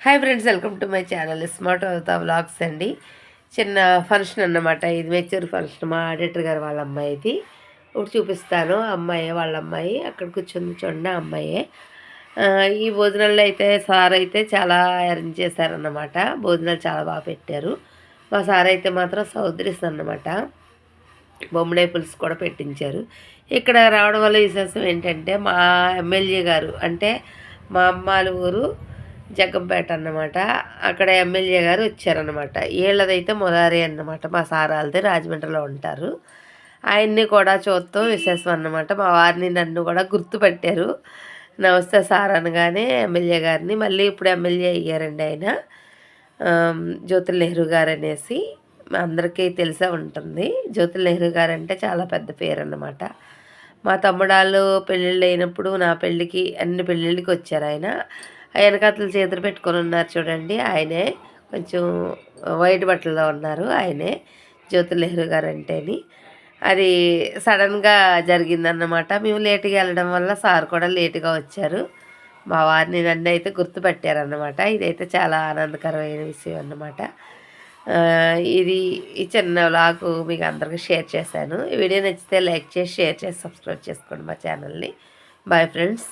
Hi friends welcome to my channel smart అవుతా blogs అండి. చిన్న ఫంక్షన్ అన్నమాట ఇది మెచ్యూర్ ఫంక్షన్ మా ఆడిటర్ గారు వాళ్ళ అమ్మాయిది. ఇప్పుడు చూపిస్తాను అమ్మాయి వాళ్ళ అమ్మాయి అక్కడ కూర్చొని చూడండి అమ్మాయే. ఈ భోజనాల్లో అయితే సార్ అయితే చాలా అరేంజ్ చేశారన్నమాట. భోజనాలు చాలా బాగా పెట్టారు. మా సార్ అయితే మాత్రం సౌదరిస్ అన్నమాట. బొమ్మడాయి పులుసు కూడా పెట్టించారు. ఇక్కడ రావడం వల్ల విశేషం ఏంటంటే మా ఎమ్మెల్యే గారు అంటే మా అమ్మాల ఊరు జగ్గంపేట అన్నమాట. అక్కడ ఎమ్మెల్యే గారు వచ్చారనమాట వీళ్ళదైతే మొదారి అన్నమాట మా సారాలది రాజమండ్రిలో ఉంటారు. ఆయన్ని కూడా చూస్తాం విశేషం అన్నమాట. మా వారిని నన్ను కూడా గుర్తుపట్టారు నమస్తే సార్ అనగానే ఎమ్మెల్యే గారిని. మళ్ళీ ఇప్పుడు ఎమ్మెల్యే అయ్యారండి ఆయన. ఆమ్, జ్యోతుల్ నెహ్రూ గారు అనేసి అందరికీ తెలిసే ఉంటుంది. జ్యోతుల్ నెహ్రూ గారు అంటే చాలా పెద్ద పేరు అన్నమాట. మా తమ్ముడాలు పెళ్ళిళ్ళు అయినప్పుడు నా పెళ్ళికి అన్ని పెళ్ళిళ్ళకి వచ్చారు ఆయన. వెనకాతలు చేతులు పెట్టుకొని ఉన్నారు చూడండి ఆయనే. కొంచెం వైట్ బట్టల్లో ఉన్నారు ఆయనే. జ్యోతి నెహ్రూ గారు అంటేని అది సడన్గా జరిగిందన్నమాట. మేము లేటుగా వెళ్ళడం వల్ల సార్ కూడా లేటుగా వచ్చారు. మా వారిని నన్ను అయితే గుర్తుపట్టారన్నమాట. ఇదైతే చాలా ఆనందకరమైన విషయం అన్నమాట. ఇది ఈ చిన్న వ్లాగ్ మీకు అందరికీ షేర్ చేశాను. ఈ వీడియో నచ్చితే లైక్ చేసి షేర్ చేసి సబ్స్క్రైబ్ చేసుకోండి మా ఛానల్ని. Bye friends.